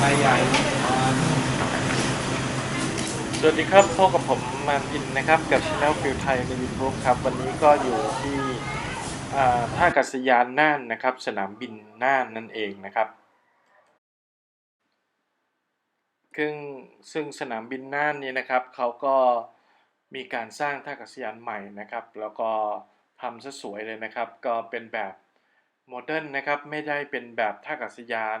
ใบใหญ่สวัสดีครับพบกับผมมานอินนะครับ กับช anel ฟิวไทยใน YouTube ครับ วันนี้ก็อยู่ที่ท่าอากาศยานน่านนะครับ สนามบินน่านนั่นเองนะครับซึ่งซึ่งสนามบินน่านนี้นะครับเขาก็มีการสร้างท่าอากาศยานใหม่นะครับ แล้วก็ทำซะสวยเลยนะครับ ก็เป็นแบบโมเดิร์นนะครับ ไม่ได้เป็นแบบท่าอากาศยาน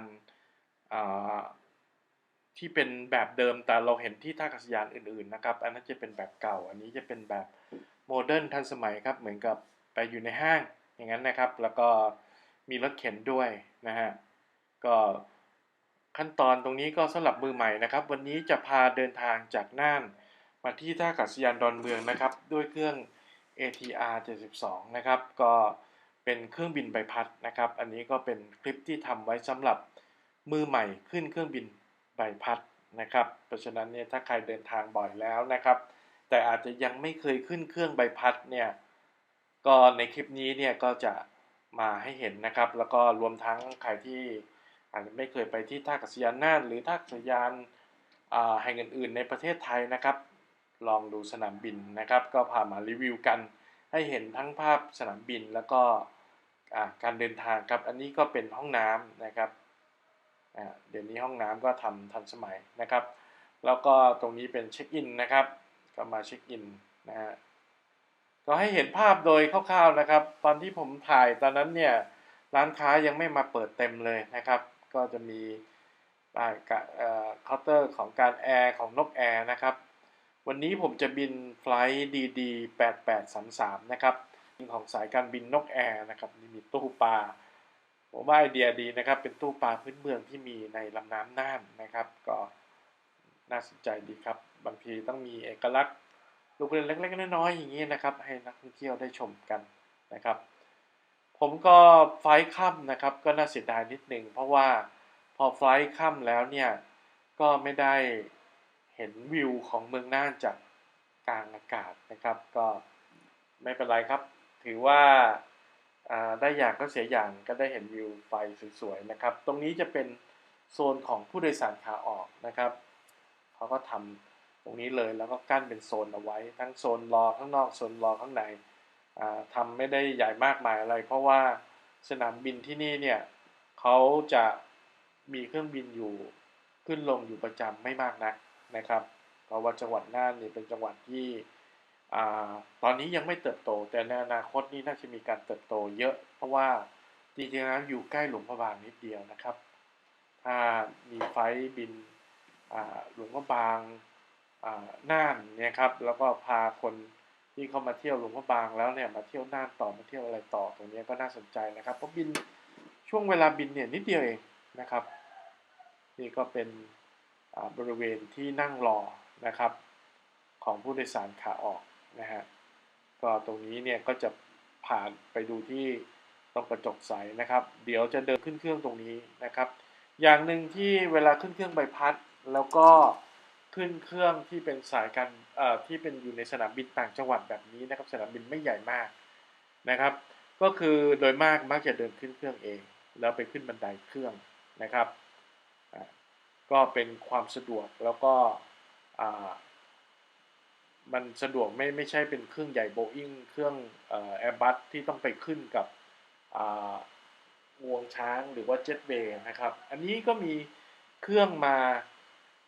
ที่เป็นแบบเดิมแต่เราเห็นที่ท่าอากาศยานอื่นๆนะครับ อันนั้นจะเป็นแบบเก่า อันนี้จะเป็นแบบโมเดิร์นทันสมัยครับ เหมือนกับไปอยู่ในห้างอย่างนั้นนะครับ แล้วก็มีรถเข็นด้วยนะฮะ ก็ขั้นตอนตรงนี้ก็สำหรับมือใหม่นะครับ วันนี้จะพาเดินทางจากน่านมาที่ท่าอากาศยานดอนเมืองนะครับ ด้วยเครื่อง ATR 72 นะครับ ก็เป็นเครื่องบินใบพัดนะครับ อันนี้ก็เป็นคลิปที่ทำไว้สำหรับ มือใหม่ขึ้นเครื่องบินใบพัดนะครับ เพราะฉะนั้นเนี่ยถ้าใครเดินทางบ่อยแล้วนะครับ แต่อาจจะยังไม่เคยขึ้นเครื่องใบพัดเนี่ยก็ในคลิปนี้เนี่ยก็จะมาให้เห็นนะครับ แล้วก็รวมทั้งใครที่อาจจะไม่เคยไปที่ท่าอากาศยานน่านหรือท่าอากาศยานอ่าแห่งอื่น ๆ ในประเทศไทยนะครับ ลองดูสนามบินนะครับ ก็พามารีวิวกัน ให้เห็นทั้งภาพสนามบินแล้วก็อ่าการเดินทางครับ อันนี้ก็เป็นห้องน้ำนะครับ เดี๋ยวนี้ห้องน้ำก็ทำทันสมัยนะครับ แล้วก็ตรงนี้เป็นเช็คอินนะครับ ก็มาเช็คอินนะฮะก็ให้เห็นภาพโดยคร่าวๆนะครับ ตอนที่ผมถ่ายตอนนั้นเนี่ยร้านค้ายังไม่มาเปิดเต็มเลยนะครับ ก็จะมีป้ากะเอ่อเคาน์เตอร์ของการแอร์ของนกแอร์นะครับ วันนี้ผมจะบินไฟล์ดีดี8833นะครับของสายการบินนกแอร์นะครับนี่มีตู้ปลา ผมว่าไอเดียดีนะครับ เป็นตู้ปลาพื้นเมืองที่มีในลำน้ำน่านนะครับ ก็น่าสนใจดีครับ บางทีต้องมีเอกลักษณ์ลูกเล่นเล็กๆน้อยๆอย่างนี้นะครับ ให้นักท่องเที่ยวได้ชมกันนะครับ ผมก็ไฟล์ค่ำนะครับ ก็น่าเสียดายนิดหนึ่งเพราะว่าพอไฟล์ค่ำแล้วเนี่ยก็ไม่ได้เห็นวิวของเมืองน่านจากกลางอากาศนะครับ ก็ไม่เป็นไรครับ ถือว่า ได้อย่างก็เสียอย่างก็ได้เห็นวิวไฟสวยๆนะครับ ตรงนี้จะเป็นโซนของผู้โดยสารขาออกนะครับเขาก็ทำตรงนี้เลยแล้วก็กั้นเป็นโซนเอาไว้ ทั้งโซนรอข้างนอกโซนรอข้างในอ่าทำไม่ได้ใหญ่มากมายอะไร เพราะว่าสนามบินที่นี่เนี่ยเขาจะมีเครื่องบินอยู่ขึ้นลงอยู่ประจำไม่มากนักนะครับ เพราะว่าจังหวัดน่านนี่เป็นจังหวัดที่ ตอนนี้ยังไม่เติบโต แต่ในอนาคตนี่น่าจะมีการเติบโตเยอะ เพราะว่าจริงๆแล้วอยู่ใกล้หลวงพระบางนิดเดียวนะครับ ถ้ามีไฟบินหลวงพระบางน่านเนี่ยครับ แล้วก็พาคนที่เข้ามาเที่ยวหลวงพระบางแล้วเนี่ยมาเที่ยวน่านต่อมาเที่ยวอะไรต่อตรงนี้ก็น่าสนใจนะครับ เพราะบินช่วงเวลาบินเนี่ยนิดเดียวเองนะครับ นี่ก็เป็นบริเวณที่นั่งรอนะครับ ของผู้โดยสารขาออก นะฮะก็ตรงนี้เนี่ยก็จะผ่านไปดูที่ตรงกระจกใสนะครับ เดี๋ยวจะเดินขึ้นเครื่องตรงนี้นะครับ อย่างหนึ่งที่เวลาขึ้นเครื่องใบพัด แล้วก็ขึ้นเครื่องที่เป็นสายการเอ่อที่เป็นอยู่ในสนามบินต่างจังหวัดแบบนี้นะครับ สนามบินไม่ใหญ่มากนะครับ ก็คือโดยมากมักจะเดินขึ้นเครื่องเอง แล้วไปขึ้นบันไดเครื่องนะครับ ก็เป็นความสะดวกแล้วก็ มันสะดวกไม่ไม่ใช่เป็นเครื่องใหญ่โบอิงเครื่องแอร์บัสที่ต้องไปขึ้นกับอ่างวงช้างหรือว่าเจ็ตเ a y นะครับ อันนี้ก็มีเครื่องมา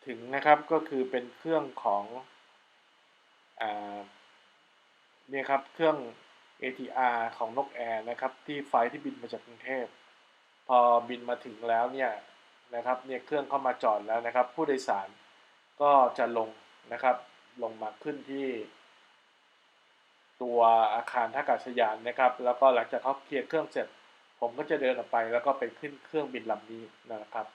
ถึงนะครับก็คือเป็นเครื่องของอ่าเนี่ยครับเครื่อง ATR ของนกแอร์นะครับที่ไฟที่บินมาจากกรุงเทพ พอบินมาถึงแล้วเนี่ยนะครับเนี่ยเครื่องเข้ามาจอดแล้วนะครับ ผู้โดยสารก็จะลงนะครับ ลงมาขึ้นที่ ตัวอาคารท่าอากาศยานนะครับ แล้วก็หลังจากเขาเคลียร์เครื่องเสร็จ ผมก็จะเดินออกไป แล้วก็ไปขึ้นเครื่องบินลำนี้นะครับ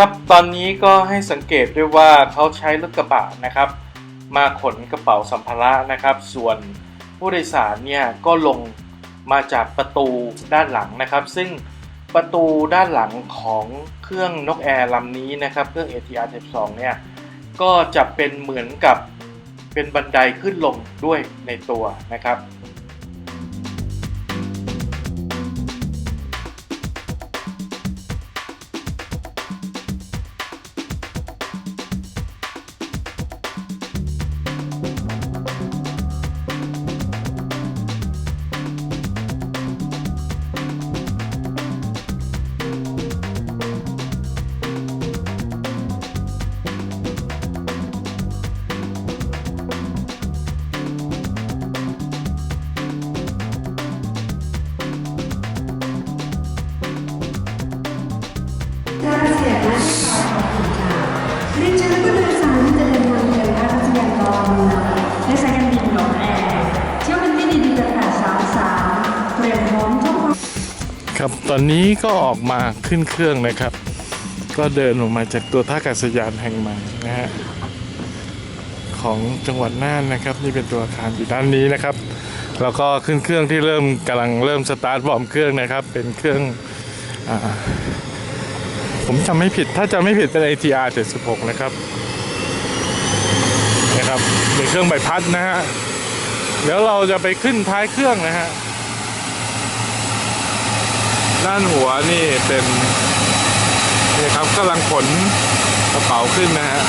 ครับตอนนี้ก็ให้สังเกตด้วยว่าเขาใช้รถกระบะนะครับ มาขนกระเป๋าสัมภาระนะครับ ส่วนผู้โดยสารเนี่ยก็ลงมาจากประตูด้านหลังนะครับ ซึ่งประตูด้านหลังของเครื่องนกแอร์ลำนี้นะครับเครื่อง ATR 12เนี่ยก็จะเป็นเหมือนกับเป็นบันไดขึ้นลงด้วยในตัวนะครับ อนนี้ก็ออกมาขึ้นเครื่องนะครับ ก็เดินออกมาจากตัวท่าอากาศยานแห่งใหม่นะฮะของจังหวัดน่านนะครับ นี่เป็นตัวอาคารอยู่ด้านนี้นะครับ แล้วก็ขึ้นเครื่องที่เริ่มกำลังเริ่มสตาร์ทวอมเครื่องนะครับ เป็นเครื่องอผมจำไม่ผิดถ้าจำไม่ผิดเป็น ATR 76 นะครับนะครับเป็นเครื่องใบพัดนะฮะเดี๋ยวเราจะไปขึ้นท้ายเครื่องนะฮะ ด้านหัวนี่เป็นนี่ครับกำลังขนกระเป๋าขึ้นนะฮะ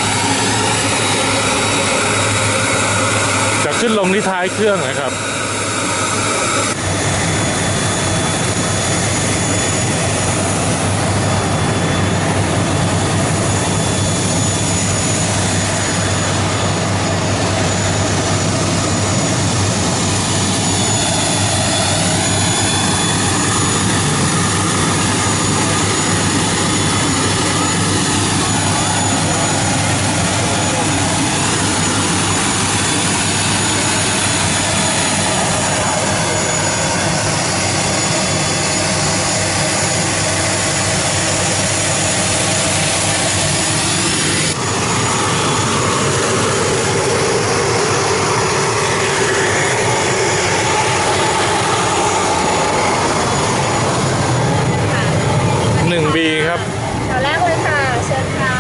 จะขึ้นลงที่ท้ายเครื่องนะครับ 1B ครับ แถวแรกเลยค่ะเชิญค่ะ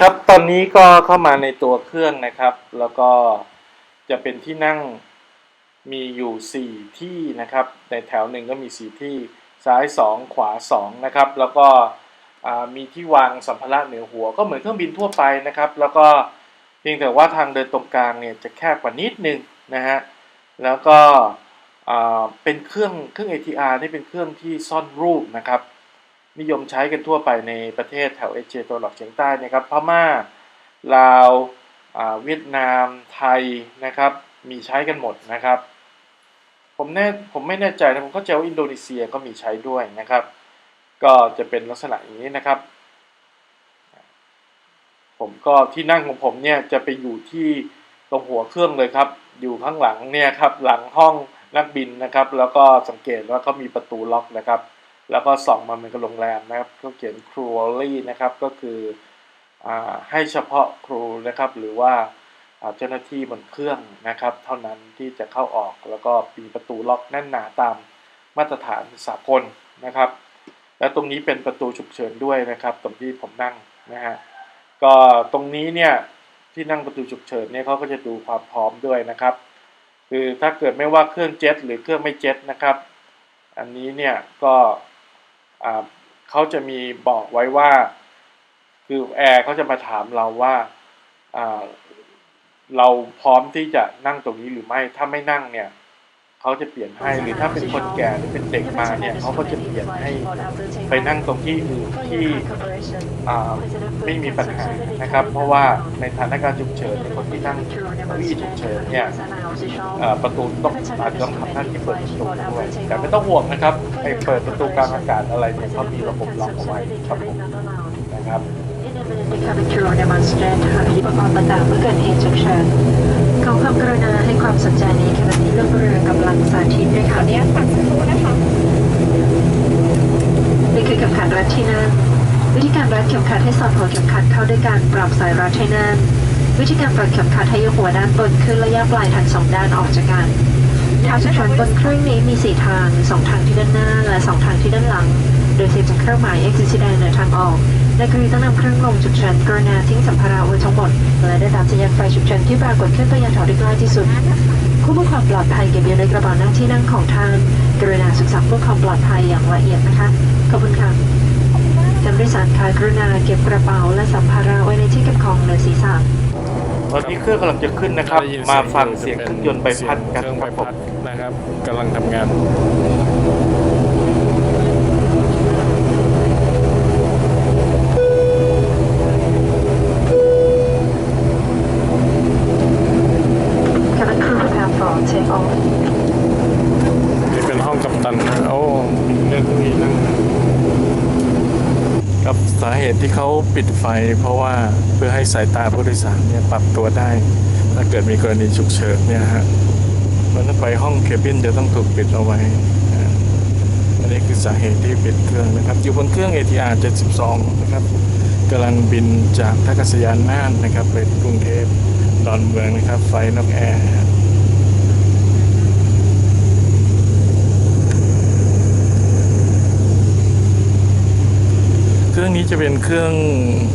ครับ ตอนนี้ก็เข้ามาในตัวเครื่องนะครับ แล้วก็จะเป็นที่นั่งมีอยู่ 4 ที่นะครับ ในแถวหนึ่งก็มี 4 ที่ซ้าย 2 ขวา 2 นะครับ แล้วก็มีที่วางสัมภาระเหนือหัวก็เหมือนเครื่องบินทั่วไปนะครับ แล้วก็เพียงแต่ว่าทางเดินตรงกลางเนี่ยจะแคบกว่านิดนึงนะฮะแล้วก็เป็นเครื่องเครื่อง ATR นี่เป็นเครื่องที่ซ่อนรูปนะครับ นิยมใช้กันทั่วไปในประเทศแถวเอเชียตะวันออกเฉียงใต้นะครับพม่าลาวเวียดนามไทยนะครับ มีใช้กันหมดนะครับ ผมแน่ผมไม่แน่ใจนะผมเข้าใจว่าอินโดนีเซียก็มีใช้ด้วยนะครับ ก็จะเป็นลักษณะอย่างนี้นะครับ ผมก็ที่นั่งของผมเนี่ยจะไปอยู่ที่ตรงหัวเครื่องเลยครับ อยู่ข้างหลังเนี่ยครับหลังห้องนักบินนะครับ แล้วก็สังเกตว่าเขามีประตูล็อกนะครับ แล้วก็ส่องมาเหมือนกับโรงแรมนะครับก็เขียนครูอลี่นะครับก็คืออให้เฉพาะครูนะครับ หรือว่าเจ้าหน้าที่บนเครื่องนะครับ เท่านั้นที่จะเข้าออกแล้วก็มีประตูล็อกแน่นหนาตามมาตรฐานสากลนะครับ และตรงนี้เป็นประตูฉุกเฉินด้วยนะครับ ตรงที่ผมนั่งนะฮะก็ตรงนี้เนี่ยที่นั่งประตูฉุกเฉินเนี่ยเขาก็จะดูความพร้อมด้วยนะครับ คือถ้าเกิดไม่ว่าเครื่องเจ็ตหรือเครื่องไม่เจ็ตนะครับ อันนี้เนี่ยก็ เขาจะมีบอกไว้ว่า คือแอร์เขาจะมาถามเราว่าเราพร้อมที่จะนั่งตรงนี้หรือไม่ ถ้าไม่นั่งเนี่ย เขาจะเปลี่ยนให้หรือถ้าเป็นคนแก่หรือเป็นเด็กมาเนี่ยเขาก็จะเปลี่ยนให้ไปนั่งตรงที่อื่นที่ไม่มีปัญหานะครับ เพราะว่าในสถานการณ์ฉุกเฉินในคนที่นั่งเก้าอี้ฉุกเฉินเนี่ยประตูต้องอาจจะต้องทำหน้าที่เปิดประตูด้วยแต่ไม่ต้องห่วงนะครับไอ้เปิดประตูกลางอากาศอะไรเนี่ยเขามีระบบล็อกเอาไว้ครับผมนะครับ Cabin crew demonstrate ที่ประกอบประกาศเมื่อเกิดเหตุฉุกเฉิน ขอความกรุณาให้ความสนใจในขณะนี้ลูกเรือสาธิตด้วยค่ะอนุญาตฝากสักครู่นะคะนี่คือเข็มขัดรัดที่นั่งวิธีการรัดเข็มขัดให้สอดหัวเข็มขัดเข้าด้วยการปรับสายรัดให้แน่นวิธีการปรับเข็มขัดให้ยกหัวด้านบนขึ้นและแยกปลายทั้งสองด้านออกจากกันทางฉุกเฉินบนเครื่องนี้มีสี่ทางสองทางที่ด้านหน้าและสองทางที่ด้านหลัง โดยเสียจากเครื่องหมาย X สีแดงในทางออก นกรณีต้องนำเครื่องลงฉุกเฉินกรณาทิ้งสัมภาระไว้ทั้งหมด และได้ตามสัญญาณไฟฉุกเฉินที่ปรากฏขึ้นไปยังแถวที่ใกล้ที่สุดคู่เพื่อความปลอดภัยเก็บอยู่ในกระเป๋าหน้าที่นั่งของท่านกรุณาศึกษาเพื่อความปลอดภัยอย่างละเอียดนะคะขอบคุณค่ะท่านผู้โดยสารคะกรุณาเก็บกระเป๋าและสัมภาระไว้ในที่เก็บของเหนือศีรษะตอนนี้เครื่องกำลังจะขึ้นนะครับได้ยินมาเสียงฟังอยู่เสียงจะเคเป็นรื่องยนต์ใบพัดกันเครื่องคใบรับผพัมดนะครับกำลังทำงาน Cabin crew prepare for take off นี่เป็นห้องกัปตันนะโอ้เรื่องนี้นั่ง ครับสาเหตุ ที่เขาปิดไฟเพราะว่าเพื่อให้สายตาผู้โดยสารเนี่ยปรับตัวได้ ถ้าเกิดมีกรณีฉุกเฉินเนี่ยฮะเพราะนั้นไฟห้องเคบินจะต้องถูกปิดเอาไว้นะอันนี้คือสาเหตุที่ปิดเครื่องนะครับ อยู่บนเครื่อง ATR 72 นะครับกำลังบินจากท่าอากาศยานน่านนะครับไปกรุงเทพดอนเมืองนะครับ ไฟนกแอร์ เครื่อง นี้จะเป็นเครื่อง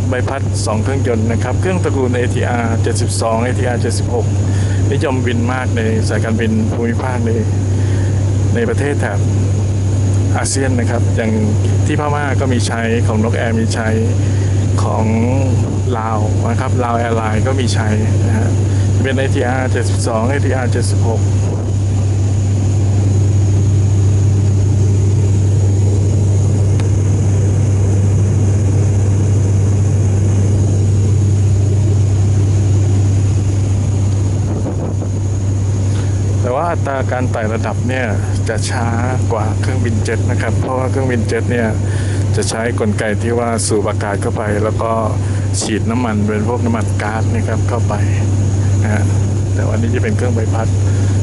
ใบพัด 2 เครื่องยนต์นะครับ เครื่องตระกูล ATR 72 ATR 76 นิยมบินมากในสายการบินภูมิภาคในในประเทศแถบอาเซียนนะครับ อย่างที่พม่าก็มีใช้ของนกแอร์มีใช้ของลาวนะครับลาวแอร์ไลน์ก็มีใช้นะฮะเป็น ATR 72 ATR 76 แต่ว่าอัตราการไต่ระดับเนี่ยจะช้ากว่าเครื่องบินเจ็ตนะครับ เพราะว่าเครื่องบินเจ็ตเนี่ยจะใช้กลไกที่ว่าสูบอากาศเข้าไป แล้วก็ฉีดน้ำมันเป็นพวกน้ำมันก๊าซนะครับเข้าไปนะฮะแต่วันนี้จะเป็นเครื่องใบพัด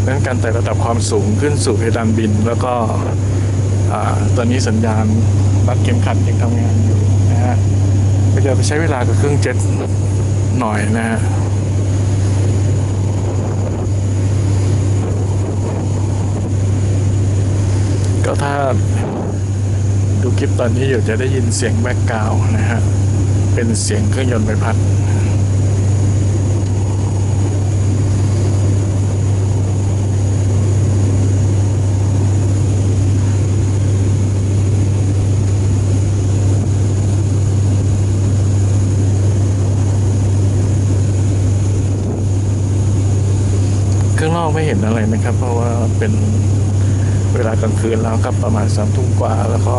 ดังนั้นการไต่ระดับความสูงขึ้นสู่เพดานบิน แล้วก็อ่าตอนนี้สัญญาณรัดเข็มขัดยังทำงานอยู่นะฮะก็จะใช้เวลากับเครื่องเจ็ตหน่อยนะฮะ ก็ถ้าดูคลิปตอนนี้อยู่จะได้ยินเสียงแบ็กกราวน์นะฮะ เป็นเสียงเครื่องยนต์ใบพัดข้างนอกไม่เห็นอะไรนะครับ เพราะว่าเป็น เวลากลางคืนแล้วครับประมาณสามทุ่มกว่า แล้วก็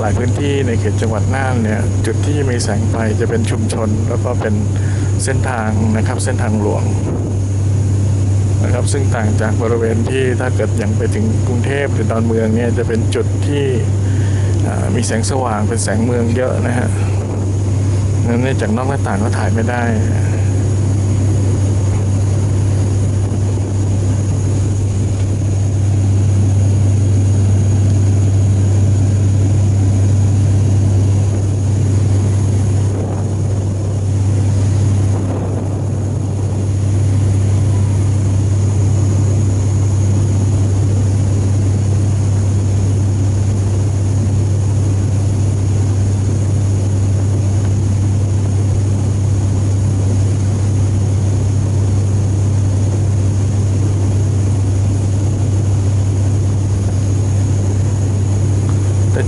หลายพื้นที่ในเขตจังหวัดน่านเนี่ยจุดที่มีแสงไฟจะเป็นชุมชน แล้วก็เป็นเส้นทางนะครับเส้นทางหลวงนะครับซึ่งต่างจากบริเวณที่ถ้าเกิดอย่างไปถึงกรุงเทพหรือดอนเมืองเนี่ยจะเป็นจุดที่มีแสงสว่างเป็นแสงเมืองเยอะนะฮะนั้นเนี่ยจากนอกหน้าต่างก็ถ่ายไม่ได้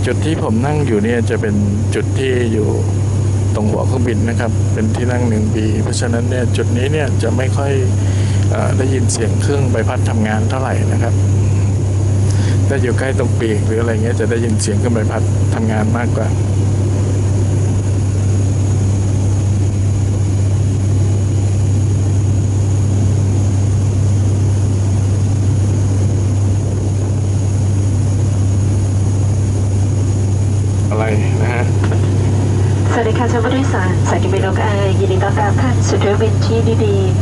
จุดที่ผมนั่งอยู่เนี่ยจะเป็นจุดที่อยู่ตรงหัวเครื่องบินนะครับ เป็นที่นั่งหนึ่งบีเพราะฉะนั้นเนี่ยจุดนี้เนี่ยจะไม่ค่อยอได้ยินเสียงเครื่องใบพัดทำงานเท่าไหร่นะครับถ้าอยู่ใกล้ตรงปีกหรืออะไรเงี้ยจะได้ยินเสียงเครื่องใบพัดทำงานมากกว่า นะฮะสวัสดีค่ะท่านผู้โดยสารสายการบินนกแอร์ยินดีต้อนรับท่านสู่เที่ยวบินที่ดีๆ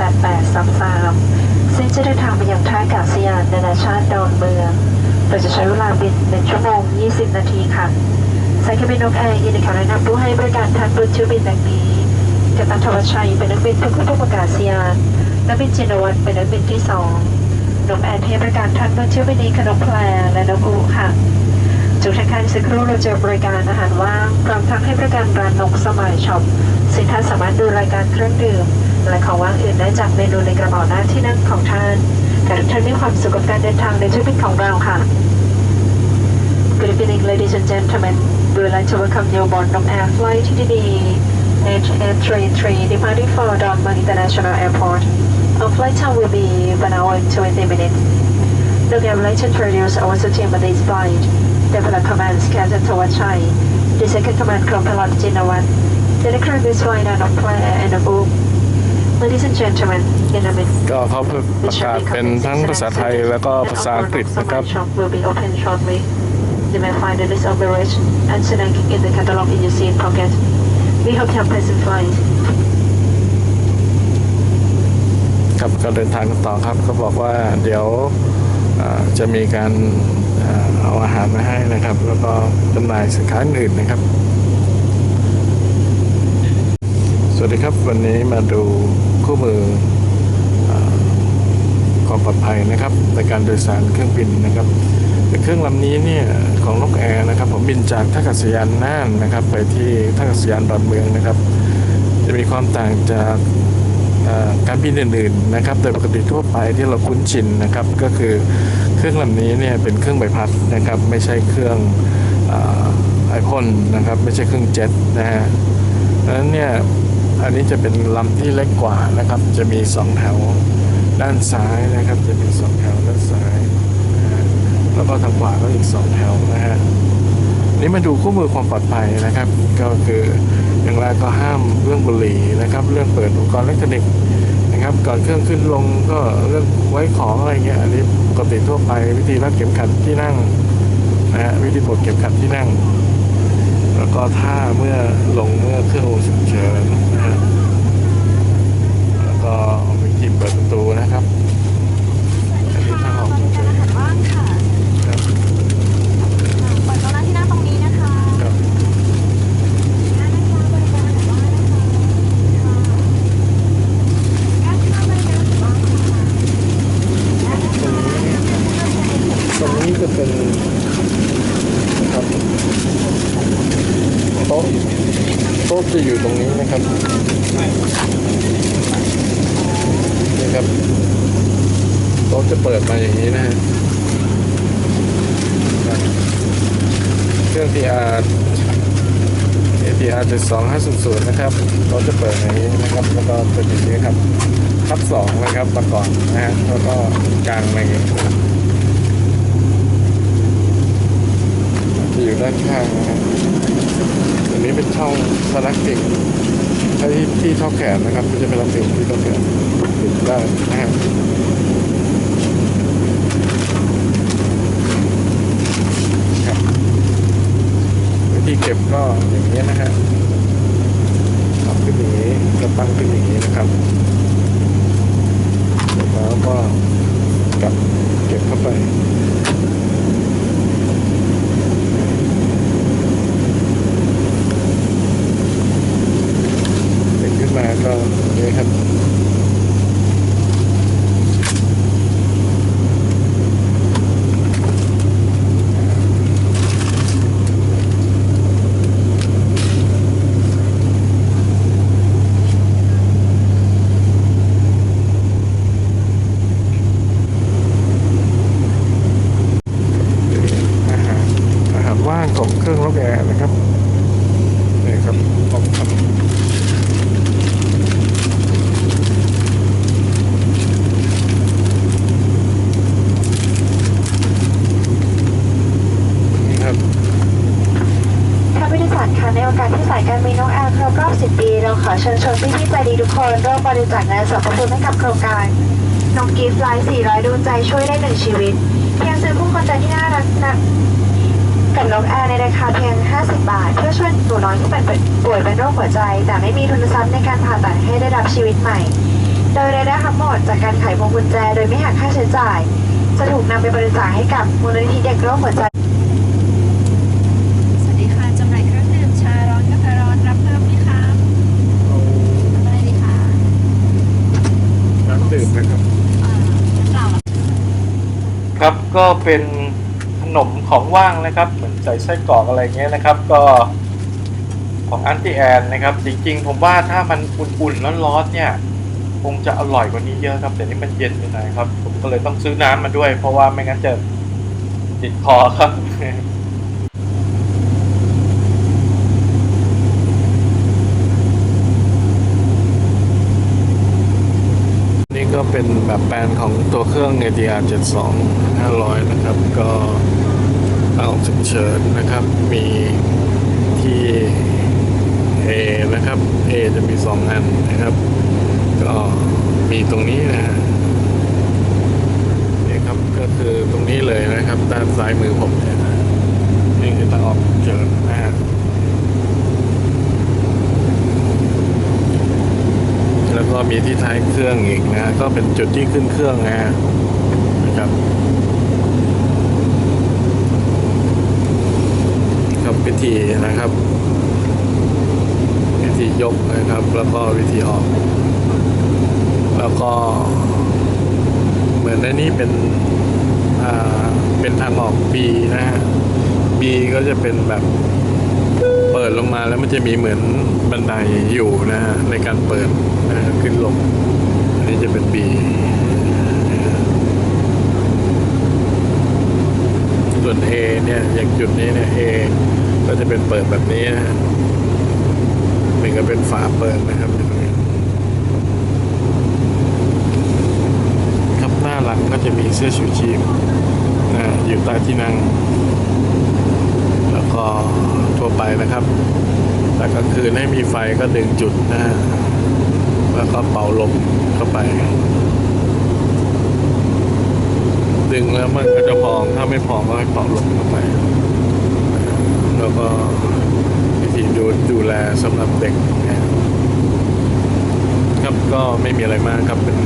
8833ซึ่งจะเดินทางไปยังท่าอากาศยานนานาชาติดอนเมืองโดยจะใช้เวลาบิน1ชั่วโมง 20 นาทีค่ะสายการบินนกแอร์ยินดีขอแนะนำผู้ให้บริการท่านบนเที่ยวบินดังนี้กัปตันทวัชชัยเป็นนักบินเพื่อผู้ประกาศยาน นักบินจินวัฒน์เป็นนักบินที่สองนกแอร์ให้บริการท่านบนเที่ยวบินนี้ขนมแพรและนกอูค่ะ จุดทางการสักครู่เราจะบริการอาหารว่างพร้อมทั้งให้บริการร้านนกสมัยช็อปสินค้าสามารถดูรายการเครื่องดื่ม และของว่างอื่นได้จากเมนูในกระเป๋าหน้าที่นั่งของท่านแต่ทุกท่านมีความสุขกับการเดินทางในทริปบินของเราค่ะ Good evening, ladies and gentlemen. We would like to welcome you aboard Nom Air Flight TTD H833 departing for Dortmund International Airport. Our flight time will be 1 hour and 20 minutes. Nom Air would like to introduce our team on this flight. The pilot commands Captain Tawachai. The second command crew pilot Jinawan. The next crew is flying on of Claire and Abu. Ladies and gentlemen, in a minute. ก็เขาประกาศเป็นทั้งภาษาไทยแล้วก็ภาษาอังกฤษนะครับ shop will be open shortly. You may find the list of the rate and select in the catalog in your seat pocket. We hope you have pleasant flight. ครับก็เดินทางกันต่อครับก็บอกว่าเดี๋ยวอ่า จะมีการเอาอาหารมาให้นะครับ แล้วก็จำหน่ายสินค้าอื่นนะครับ สวัสดีครับวันนี้มาดูคู่มือความปลอดภัยนะครับ ในการโดยสารเครื่องบินนะครับเครื่องลำนี้เนี่ยของนกแอร์นะครับ ผมบินจากท่าอากาศยานน่านนะครับ ไปที่ท่าอากาศยานดอนเมืองนะครับ จะมีความต่างจาก การบินอื่นๆนะครับโดยปกติทั่วไปที่เราคุ้นชินนะครับก็คือเครื่องลำนี้เนี่ยเป็นเครื่องใบพัดนะครับไม่ใช่เครื่องไอพ่นนะครับไม่ใช่เครื่องเจ็ตนะฮะดังนั้นเนี่ยอันนี้จะเป็นลำที่เล็กกว่านะครับจะมีสองแถวด้านซ้ายนะครับจะมีสองแถวด้านซ้ายนะแล้วก็ทางขวาก็อีกสองแถวนะฮะนี่มาดูคู่มือความปลอดภัยนะครับ ก็คือ อย่างแรก็ห้ามเรื่องบุหรี่นะครับ เรื่องเปิดอุปกรณ์อิเล็กทรอนิกส์นะครับ ก่อนเครื่องขึ้นลงก็เรื่องไว้ของอะไรเงี้ยอันนี้ปกติทั่วไปวิธีรัดเข็มขัดที่นั่งนะฮะวิธีปลดเข็มขัดที่นั่ง แล้วก็ท่าเมื่อลงเมื่อเครื่องลงฉุกเฉินนะฮะแล้วก็วิธีเปิดประตูนะครับอันนี้ถ้าเราฉุกเฉิน ว่างค่ะ ครับ เปิดตรงหน้าที่นั่งตรงนี้นะคะ ครับ ด้านนะคะบริการอาหารว่างนะคะด้านข้างบริการอาหารว่างค่ะ ตรงนี้ จะเป็นครับโต๊ะโต๊ะจะอยู่ตรงนี้นะครับนี่ครับโต๊ะจะเปิดมาอย่างนี้นะฮะเครื่อง TR ATR 7 2 5 0 0นะครับโต๊ะจะเปิดอย่างนี้นะครับ แล้วก็เป็นอย่างนี้ครับทับสองนะครับมาก่อนนะฮะแล้วก็กลางมาอย่างนี้ จะอยู่ด้านข้างนะครับอันนี้เป็นช่องพลาสติกที่ที่เท่าแขนนะครับไม่ใช่พลาสติกที่เท่าแขนติดได้นะครับวิธีเก็บก็อย่างนี้นะฮะทำขึ้นอย่างนี้ก็ตั้งขึ้นอย่างนี้นะครับแล้วก็กลับเก็บเข้าไป ติดขึ้นมาก็อย่างนี้ครับ อาหารอาหารว่างของเครื่องรถแอร์นะครับนี่ครับผมทำ นี่ครับ ท่านผู้โดยสารคะในโอกาสที่สายการบินนกแอร์ครบรอบ 10 ปี เราขอเชิญชวนพี่ๆใจดีทุกคนร่ วมบริจาคเงินสมทบทุนให้กับโครงการนกกิฟต์ไลฟ์400ดวงใจช่วยได้หนึ่งชีวิต เพียงซื้อผู้คนใจที่น่ารักนะกับนกแอร์ในราคาเพียง 50 บาท เพื่อช่วยหนูน้อยที่เป็นป่วยเป็นโรคหัวใจ แต่ไม่มีทุนทรัพย์ในการผ่าตัดให้ได้รับชีวิตใหม่ โดยรายได้ทั้งหมดจากการขายพวงกุญแจโดยไม่หักค่าใช้จ่าย จะถูกนำไปบริจาคให้กับมูลนิธิเด็กโรคหัวใจ สวัสดีค่ะ จำหน่ายเครื่องดื่มชาร้อนกาแฟร้อนรับเพิ่มไหมคะรับอะไรดีคะ น้ำดื่มนะครับ อ่าน้ำเปล่า ครับ ก็เป็นขนมของว่างนะครับ เหมือนใส่ไส้กรอกอะไรเงี้ยนะครับ ก็ของอันติแอนนะครับ จริงๆ ผมว่าถ้ามันอุ่นๆร้อนๆเนี่ย คงจะอร่อยกว่านี้เยอะครับ แต่นี่มันเย็นไปหน่อยครับ ผมก็เลยต้องซื้อน้ำมาด้วย เพราะว่าไม่งั้นจะติดคอครับ ก็เป็นแบบแปลนของตัวเครื่อง ADR 72 500 นะครับ ก็เอาฉุกเฉินนะครับ มีที่ A นะครับ A จะมี 2 อันนะครับ ก็มีตรงนี้นะฮะนี่ครับก็คือตรงนี้เลยนะครับด้านซ้ายมือผมเนี่ยนะนี่คือทางออกฉุกเฉินนะฮะ แล้ว ก็มีที่ท้ายเครื่องอีกนะ ก็เป็นจุดที่ขึ้นเครื่องนะครับครับวิธีนะครับ วิธียกนะครับ แล้วก็วิธีออก แล้วก็ เหมือนในนี้เป็นอ่าเป็นทางออก B นะฮะ B ก็จะเป็นแบบ ปิดลงมาแล้วมันจะมีเหมือนบันไดอยู่นะฮะในการเปิดนะขึ้นลง อันนี้จะเป็น B ส่วน A เนี่ยอย่างจุดนี้เนี่ย A ก็จะเป็นเปิดแบบนี้นะมันก็เป็นฝาเปิดนะครับอยู่ตรงนี้ครับหน้าหลังก็จะมีเสื้อชูชีพนะอยู่ใต้ที่นั่ง ก็ทั่วไปนะครับ แต่กลางคืนให้มีไฟก็ดึงจุดนะฮะแล้วก็เป่าลมเข้าไป ดึงแล้วมันก็จะพอง ถ้าไม่พองก็ให้เป่าลมเข้าไป แล้วก็วิธีดูดูแลสำหรับเด็กนะครับก็ไม่มีอะไรมากครับเป็น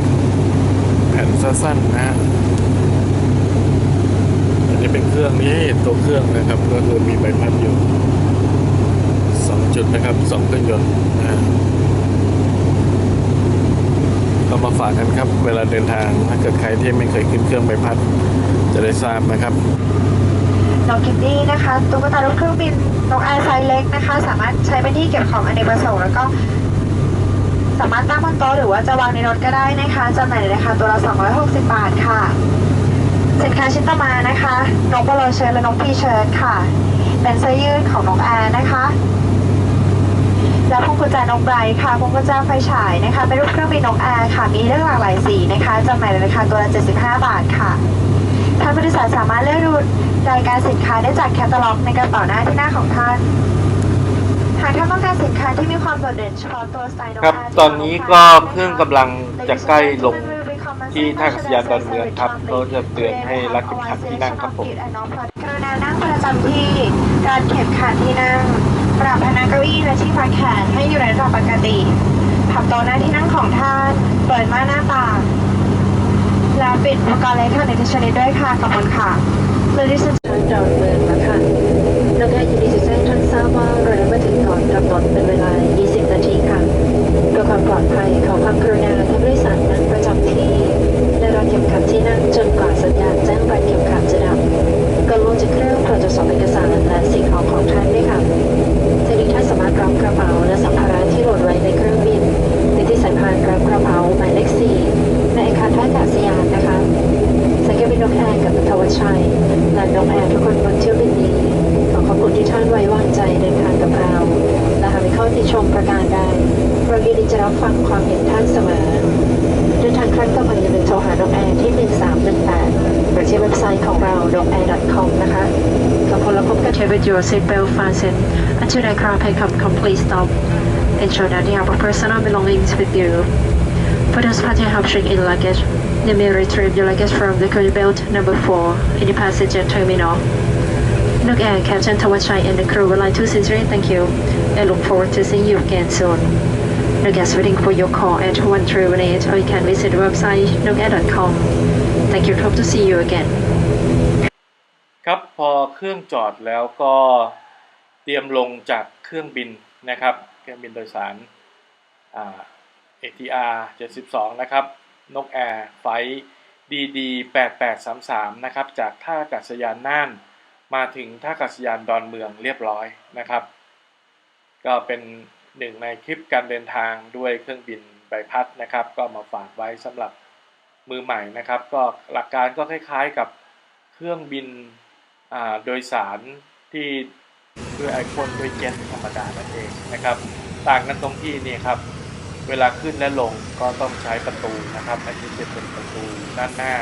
แผ่นสั้นๆนะฮะ อันนี้เป็นเค รื่องนี้เห็นตัวเครื่องนะครับ ก็คือมีใบพัดอยู่สองจุดนะครับสองเครื่องยนต์นะฮะก็มาฝากกันครับ เวลาเดินทางถ้าเกิดใครที่ไม่เคยขึ้นเครื่องใบพัด จะได้ทราบนะครับน้องคิตตี้นะคะตุ๊กตาลูกเครื่องบินนกแอร์ไซส์เล็กนะคะ สามารถใช้เป็นที่เก็บของอเนกประสงค์แล้วก็สามารถตั้งบนโต๊ะหรือว่าจะวางในรถก็ได้นะคะจำหน่ายในราคาตัวละ 260 บาทค่ะ สินค้าชิ้นต่อมานะคะนกบอลเชิร์ตและนกพีเชิร์ตค่ะ เป็นเสื้อยืดของนกแอร์นะคะและพวงกุญแจนกไบรท์ค่ะพวงกุญแจไฟฉายนะคะ เป็นรูปเครื่องบินนกแอร์ค่ะ มีเรื่องหลากหลายสีนะคะจำหน่ายในราคาตัวละ 75 บาทค่ะ ท่านผู้โดยสารสามารถเลือกดูรายการสินค้าได้จากแคตตาล็อกในกระเป๋าหน้าที่หน้าของท่าน หากท่านต้องการสินค้าที่มีความโดดเด่นเฉพาะตัวสไตล์นกครับ ตอนนี้ก็เครื่องกำลังจะใกล้ลง ที่ท่ากาศยานดอนเมืองครับเขาจะเตือนให้รัดเข็มขัดที่นั่งครับผมกรุณานั่งประจำที่การเข็มขัดที่นั่ง ปรับพนักเก้าอี้และที่พักแขนให้อยู่ในระดับปกติพับโต๊ะหน้าที่นั่งของท่าน เปิดม่านหน้าต่างและปิดอุปกรณ์อิเล็กทรอนิกส์ทุกชนิดด้วยค่ะขอบคุณค่ะ Ladies and ทางดอนเมืองแล้วค่ะนกแอร์ยินดีจะแจ้งท่านทราบว่าเราได้มาถึงก่อนกำหนดเป็นเวลา 20 นาทีค่ะเพื่อความปลอดภัยขอความกรุณาท่านผู้โดยสาร และรัดเข็มขัดที่นั่งจนกว่าสัญญาณแจ้งรัดเข็มขัดจะดับก่อนลงจากเครื่องโปรดตรวจสอบเอกสารและสิ่งของของท่านด้วยค่ะทีนี้ท่านสามารถรับกระเป๋าและสัมภาระที่โหลดไว้ในเครื่องบินในที่สายพานรับกระเป๋าหมายเลข4ในอาคารท่าอากาศยานนะคะสายการบินนกแอร์กับทวชัยและนกแอร์ทุกคนบนเที่ยวบินนี้ขอขอบคุณที่ท่านไว้วางใจเดินทางกับเราและหากมีข้อติชมประการใด จะรับฟังความเห็นท่านเสมอเดินทางครั้งต่อไปอย่าลืมโทรหานกแอร์ที่ 1318หรือที่เว็บไซต์ของเรา nokair.com นะคะขอบคุณและพบกัน with your seatbelt fastened until the aircraft has come complete stop ensure that you have your personal belongings with you For those party having in luggage, you may retrieve your luggage from the carry belt number 4 in the passenger terminal. Look Air Captain Tawachai and the crew would like to sincerely thank you and look forward to seeing you again soon. No guests waiting for your call at 1318 or you can visit the website nookair.com. Thank you. Hope to see you again. ครับพอเครื่องจอดแล้วก็เตรียมลงจากเครื่องบินนะครับ เครื่องบินโดยสารอ่า ATR 72 นะครับ นกแอร์ไฟ DD 8833 นะครับ จากท่าอากาศยานน่าน มาถึงท่าอากาศยานดอนเมืองเรียบร้อยนะครับ ก็เป็น หนึ่งในคลิปการเดินทางด้วยเครื่องบินใบพัดนะครับ ก็มาฝากไว้สำหรับมือใหม่นะครับ ก็หลักการก็คล้ายๆกับเครื่องบินโดยสารที่ด้วยไอพ่นด้วยเจ็ตธรรมดานั่นเองนะครับ ต่างกันตรงที่นี่ครับเวลาขึ้นและลงก็ต้องใช้ประตูนะครับอันนี้จะเป็นประตูด้านหน้า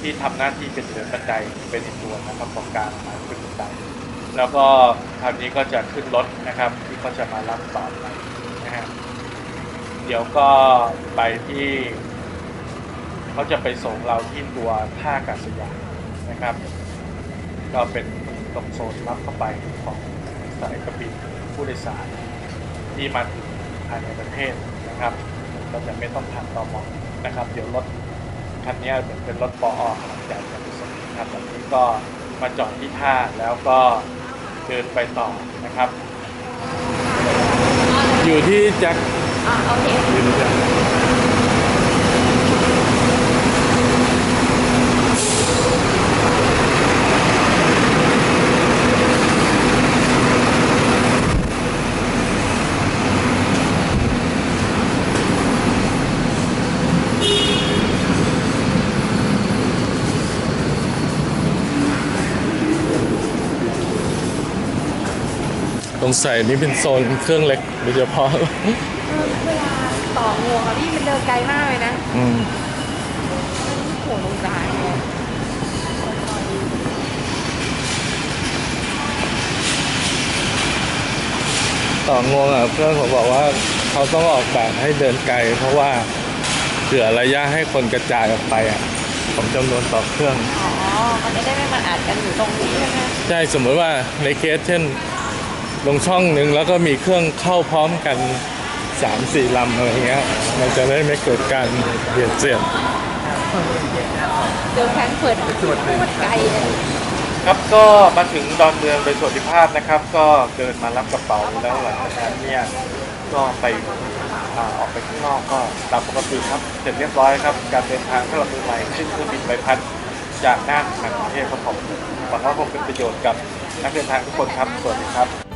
ที่ทำหน้าที่เป็นเหมือนบันไดเป็นอีกตัวนะครับตรงกางมาขึ้นบันได แล้วก็คราวนี้ก็จะขึ้นรถนะครับ ที่ก็จะมารับต่อไปนะฮะเดี๋ยวก็ไปที่เขาจะไปส่งเราที่ตัวท่าอากาศยานนะครับ ก็เป็นตรงโซนรับเข้าไปของสายการบินผู้โดยสารที่มาถึงภายในประเทศนะครับก็จะไม่ต้องผ่านตอมอนะครับ เดี๋ยวรถคันนี้เหมือนเป็นรถปออหลังจากจะไปส่งนะครับตอนนี้ก็มาจอดที่ท่าแล้วก็ เดินไปต่อนะครับ อยู่ที่แจ็ค อ่าโอเค อยู่ที่แจ็ค งใส่นี่เป็นโซนเครื่องเล็กโดยเฉพาะเวลาต่องวงอะพี่มันเดินไกลมากเลยนะอืมโหลงซ้ายเลยต่องวงอะเพื่อนผมบอกว่าเขาต้องออกแบบให้เดินไกล เพราะว่าเผื่อระยะให้คนกระจายออกไปอะของจำนวนต่อเครื่อง อ๋อ มันจะได้ไม่มาอัดกันอยู่ตรงนี้ใช่ไหม ใช่สมมติว่าในเคสเช่น ลงช่องหนึ่งแล้วก็มีเครื่องเข้าพร้อมกันสามสี่ลำอะไรเงี้ย มันจะได้ไม่เกิดการเบียดเสียดเดินแพงเปิดโคตรไกลเลยครับก็มาถึงดอนเมืองโดยสวัสดิภาพนะครับ ก็เดินมารับกระเป๋าแล้วหลังจากนั้นเนี่ยก็ไปอาออกไปข้างนอกก็ตามปกติครับเสร็จเรียบร้อยครับ การเดินทางสำหรับมือใหม่ขึ้นเครื่องบินใบพัดจากน่านทาประเทศครับผมหวังว่าคงเป็นประโยชน์กับนักเดินทางทุกคนครับสวัสดีครับ